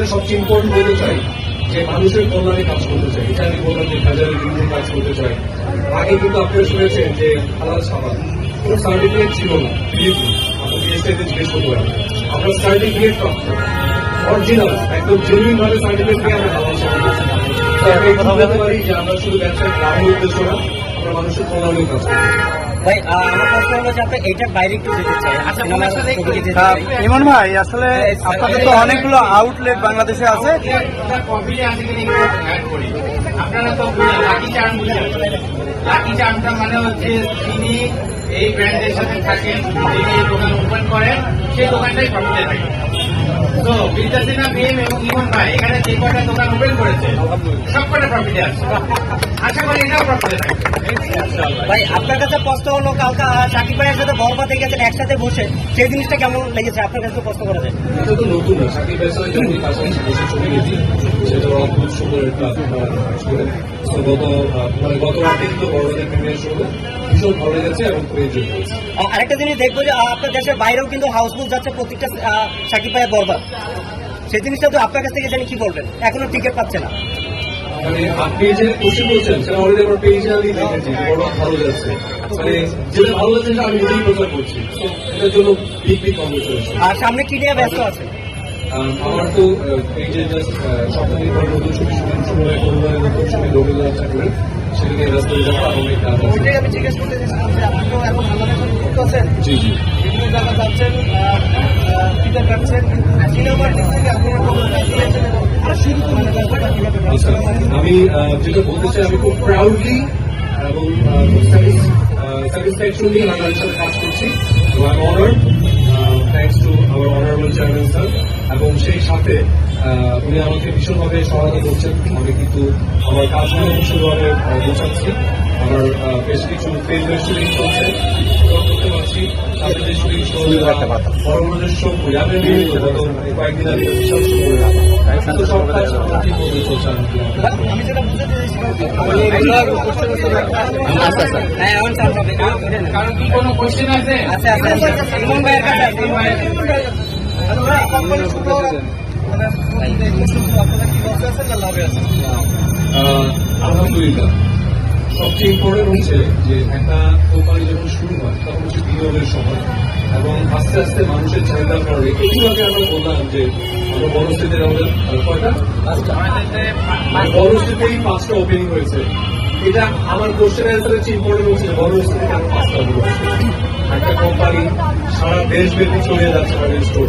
যেটা সবচেয়ে ইম্পর্টেন্ট বলতে চাই যে মানুষের কল্যাণে কাজ করতে চাই। এটা আমি বললাম যে হাজারের বিরুদ্ধে কাজ করতে চাই। আগে কিন্তু আপনারা শুনেছেন যে হালাল সাবান কোনো সার্টিফিকেট ছিল না। বিএসটিতে জিজ্ঞেস করতে পারেন আমরা সার্টিফিকেট প্রাপ্ত অরিজিনাল একদম জেনুইন ভাবে সার্টিফিকেট দিয়ে আমরা হালাল সাবান আমরা শুধু ব্যবসায় লাভের উদ্দেশ্য না, আমরা মানুষের কল্যাণেও কাজ করি ভাই আমার প্রশ্ন হলো যে আপনি এইটার বাইরে একটু যেতে চাই আচ্ছা একটু যেতে ইমন ভাই আসলে আপনাদের তো অনেকগুলো আউটলেট বাংলাদেশে আছে। আপনারা তো লাকি চার্ম লাকি চার্মটা মানে হচ্ছে তিনি এই ব্র্যান্ডের সাথে থাকেন তিনি এই দোকান ওপেন করেন সেই দোকানটাই প্রফিটে থাকে তো বিএম এবং ইমন ভাই এখানে যে কটা দোকান ওপেন করেছে সব কটা প্রফিটে আছে। আশা করি এটাও প্রফিটে থাকবে। ভাই আপনার কাছে কষ্ট হলো কালকে সাকিব ভাইয়ের সাথে বরবাদে গেছেন একসাথে বসে সেই জিনিসটা কেমন লেগেছে? আপনার কাছে কষ্ট করা যায়। এটা তো নতুন সাকিব ভাইয়ের সাথে যখন বসে চলে গেছি সেটা অদ্ভুত সুন্দর একটা গত মানে গত রাতে কিন্তু বড়দের প্রিমিয়ার শো ভীষণ ভালো লেগেছে এবং করেছি আহ, আরেকটা জিনিস দেখব যে আপনার দেশের বাইরেও কিন্তু হাউসফুল যাচ্ছে প্রত্যেকটা সাকিব ভাইয়ের বরবাদ সেই জিনিসটা তো আপনার কাছ থেকে জানি কি বলবেন এখনও টিকিট পাচ্ছে না মানে আপনি যে কোশ্চেন বলছেন সেটা অলরেডি আমার আমি দেখেছি বড় ভালো যাচ্ছে মানে যেটা ভালো যাচ্ছে সেটা আমি নিজেই প্রচার করছি এটার জন্য বিগ বিগ কংগ্রেচুলেশন আর সামনে কি নিয়ে ব্যস্ত আছে আমার তো পেজে জাস্ট সপ্তাহে নতুন ছবি শুরু হয় পরিবারের নতুন ছবি রবীন্দ্রনাথ ঠাকুরের ওইটাই আমি জিজ্ঞেস করতে চাইছিলাম যে আপনি তো এখন বাংলাদেশে যুক্ত আছেন জি জি। বিভিন্ন জায়গা যাচ্ছেন টিকিট কাটছেন সিনেমার দিক থেকে আপনি একটা দিয়েছেন এবং শুরু করুন ব্যাপারটা কীভাবে আমি যেটা বলতে চাই আমি খুব প্রাউডলি এবং স্যাটিসফ্যাকশনলি বাংলাদেশের সাথে কাজ করছি এবং honour thanks to our honourable chairman sir এবং সেই সাথে উনি আমাকে ভীষণভাবে সহায়তা করছেন আমি কিন্তু আমার কাজগুলো ভীষণভাবে গোছাচ্ছি আমার বেশ কিছু ফেসবুক শুটিং চলছে করতে পারছি যে শুটিং চলছে বড় বড় যে শো করি আমি কয়েকদিন আগে বিশাল শো করে তো সব কাজ ঠিক মতো চলছে আমি যেটা বুঝতে চেয়েছিলাম আচ্ছা আচ্ছা হ্যাঁ এখন চাপ হবে কারণ কি কোনো কোশ্চেন আছে আচ্ছা আচ্ছা আচ্ছা আলহামদুলিল্লাহ। সবচেয়ে ইম্পর্টেন্ট হচ্ছে যে একটা কোম্পানি যখন শুরু হয় তখন হচ্ছে বিনিয়োগের সময় এবং আস্তে আস্তে মানুষের চাহিদার কারণে একটু আগে আমরা বললাম যে আমরা বড়স্থিতে আমাদের কয়টা? বড়স্থিতেই পাঁচটা ওপেনিং হয়েছে। এটা আমার কোশ্চেন অ্যান্সার হচ্ছে ইম্পর্টেন্ট হচ্ছে বড়স্থিতে কেন পাঁচটা হলো একটা কোম্পানি সারা দেশব্যাপী চলে যাচ্ছে আমাদের স্টোর